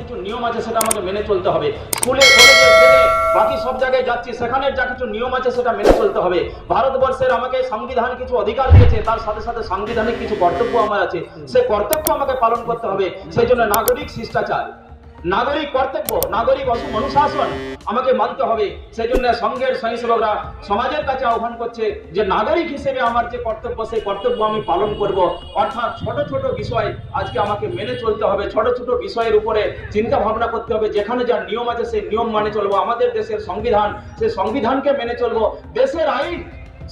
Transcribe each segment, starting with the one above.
কিছু নিয়ম আছে, সেটা আমাকে মেনে চলতে হবে। বাকি সব জায়গায় যাচ্ছি, সেখানের যা কিছু নিয়ম আছে, সেটা মেনে চলতে হবে। ভারতবর্ষের আমাকে সংবিধান কিছু অধিকার দিয়েছে, তার সাথে সাথে সাংবিধানিক কিছু কর্তব্য আমার আছে। সে কর্তব্য আমাকে পালন করতে হবে, সেই জন্য নাগরিক শিষ্টাচার। নাগরিক কর্তব্য, নাগরিক অনুশাসন আমাকে মানতে হবে। সেই জন্য সংঘের স্বয়ংসেবকরা সমাজের কাছে আহ্বান করছে যে নাগরিক হিসেবে আমার যে কর্তব্য, সেই কর্তব্য আমি পালন করব। অর্থাৎ ছোট ছোট বিষয় আজকে আমাকে মেনে চলতে হবে। ছোট ছোট বিষয়ের উপরে চিন্তা ভাবনা করতে হবে। যেখানে যা নিয়ম আছে, সেই নিয়ম মানে চলবো। আমাদের দেশের সংবিধান, সেই সংবিধানকে মেনে চলবো। দেশের আইন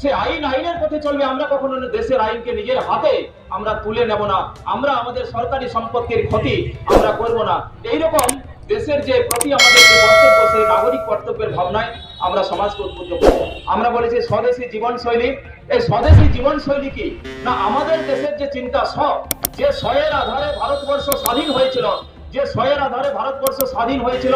সে আইন আইনের পথে চলবে, আমরা কখনো দেশের আইনকে নিজের হাতে আমরা তুলে নেব না। আমরা আমাদের সরকারি সম্পত্তির ক্ষতি আমরা করব না। এইরকম দেশের যে প্রতি আমাদের যে কর্তব্য, সেই নাগরিক কর্তব্যের ভাবনায় আমরা সমাজকে উদ্বুদ্ধ করব। আমরা বলেছি, স্বদেশী জীবনশৈলী, এই স্বদেশী জীবনশৈলী কি? না, আমাদের দেশের যে চিন্তা স যে সয়ের আধারে ভারতবর্ষ স্বাধীন হয়েছিল যে সয়ের আধারে ভারতবর্ষ স্বাধীন হয়েছিল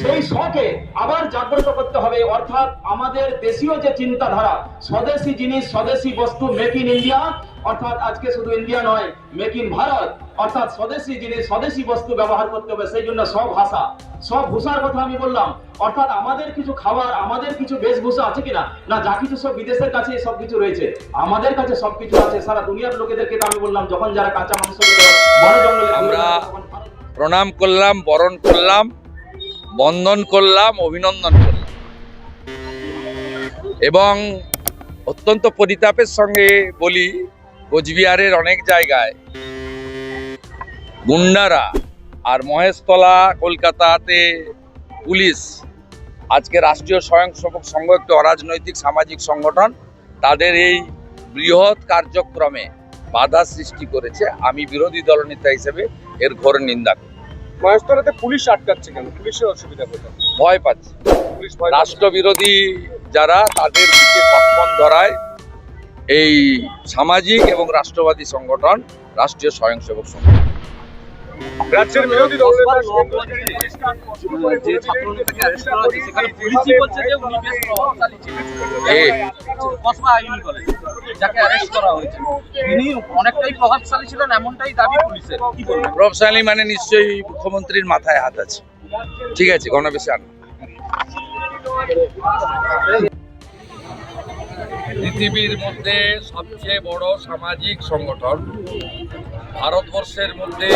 সেই শকে আবার জাগ্রত করতে হবে। অর্থাৎ আমাদের দেশীয় যে চিন্তাধারা স্বদেশী জিনিস স্বদেশী বস্তু মেক ইন ইন্ডিয়া অর্থাৎ আজকে শুধু ইন্ডিয়া নয় মেক ইন ভারত অর্থাৎ স্বদেশী জিনিস স্বদেশী বস্তু ব্যবহার করতে হবে সেই জন্য সব ভাষা সব ভূষার কথা আমি বললাম। অর্থাৎ আমাদের কিছু খাবার আমাদের কিছু বেশভূষা আছে কিনা? না যা কিছু সব বিদেশের কাছে সব কিছু রয়েছে। আমাদের কাছে সবকিছু আছে সারা দুনিয়ার লোকেদেরকে আমি বললাম যখন যারা কাঁচা মাংস আমরা- প্রণাম করলাম, বরণ করলাম, বন্দন করলাম, অভিনন্দন করলাম। এবং অত্যন্ত পরিতাপের সঙ্গে বলি, কোচবিহারের অনেক জায়গায় গুন্ডারা আর মহেশতলা, কলকাতাতে পুলিশ, আজকে রাষ্ট্রীয় স্বয়ংসেবক সংঘ, একটি অরাজনৈতিক সামাজিক সংগঠন, তাদের এই বৃহৎ কার্যক্রমে বাধা সৃষ্টি করেছে। আমি বিরোধী দলনেতা হিসেবে এর ঘোর নিন্দা করি। মহেশতলাতে পুলিশ আটকাচ্ছে কেন? পুলিশের অসুবিধা কোথায়? ভয় পাচ্ছে। পুলিশ ভয় রাষ্ট্রবিরোধী যারা তাদের দিকে কম্পন ধরায় এই সামাজিক এবং রাষ্ট্রবাদী সংগঠন রাষ্ট্রীয় স্বয়ংসেবক সংঘ রাজ্যের বিরোধী দলনেতা যে ছাত্রনেতাকে অ্যারেস্ট করা হয়েছে সেখানে পুলিশই বলছে যে উনি বেশ প্রভাবশালী ছিলেন। কসমা আইন কলেজ যাকে অ্যারেস্ট করা হয়েছে। তিনি অনেকটাই প্রভাবশালী ছিলেন এমনটাই দাবি পুলিশের। কি বলবেন? প্রভাবশালী মানে নিশ্চয়ই মুখ্যমন্ত্রীর মাথায় হাত আছে। ঠিক আছে গণবেশে আন। পৃথিবীর মধ্যে সবচেয়ে বড় সামাজিক সংগঠন ভারতবর্ষের মধ্যে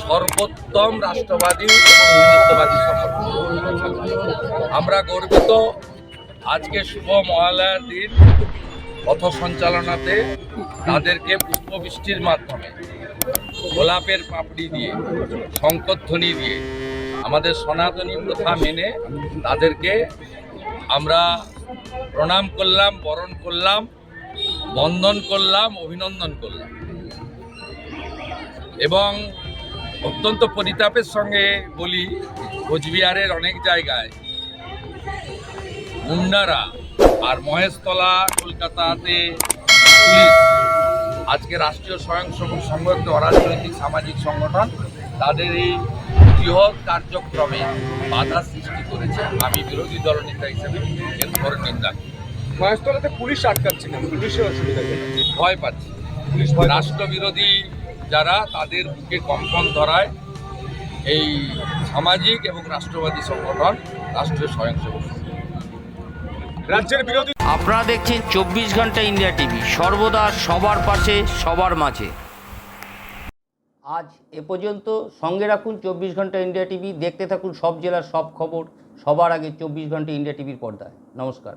সর্বোত্তম রাষ্ট্রবাদী এবং হিন্দুত্ববাদী সংগঠন আমরা গর্বিত আজকে শুভ মহালয়ার দিন পথ সঞ্চালনাতে তাদেরকে পুষ্পবৃষ্টির মাধ্যমে গোলাপের পাপড়ি দিয়ে, শঙ্করধ্বনি দিয়ে, আমাদের সনাতনী প্রথা মেনে তাদেরকে আমরা প্রণাম করলাম, বরণ করলাম, বন্দন করলাম, অভিনন্দন করলাম। এবং অত্যন্ত পরিতাপের সঙ্গে বলি কোচবিহারের অনেক জায়গায় গুন্ডারা আর মহেশতলা কলকাতাতে পুলিশ আজকে রাষ্ট্রীয় স্বয়ংসেবক সংগঠিত অরাজনৈতিক সামাজিক সংগঠন তাদের এই বৃহৎ কার্যক্রমে বাধা সৃষ্টি করেছে। আমি বিরোধী দলনেতা হিসেবে এর ঘোর নিন্দা। মহেশতলাতে পুলিশ আটকাচ্ছে কেন পুলিশের অসুবিধা ভয় পাচ্ছি। পুলিশ রাষ্ট্রবিরোধী যারা তাদের বুকে কম্পন ধরায় এই সামাজিক এবং রাষ্ট্রবাদী সংগঠন রাষ্ট্রীয় স্বয়ংসেবক রাজ্যের বিরোধী আপনারা দেখছেন চব্বিশ ঘণ্টা ইন্ডিয়া টিভি সর্বদা সবার পাশে সবার মাঝে। আজ এ পর্যন্ত সঙ্গে রাখুন চব্বিশ ঘণ্টা ইন্ডিয়া টিভি দেখতে থাকুন সব জেলার সব খবর সবার আগে চব্বিশ ঘণ্টা ইন্ডিয়া টিভির পর্দায়। নমস্কার।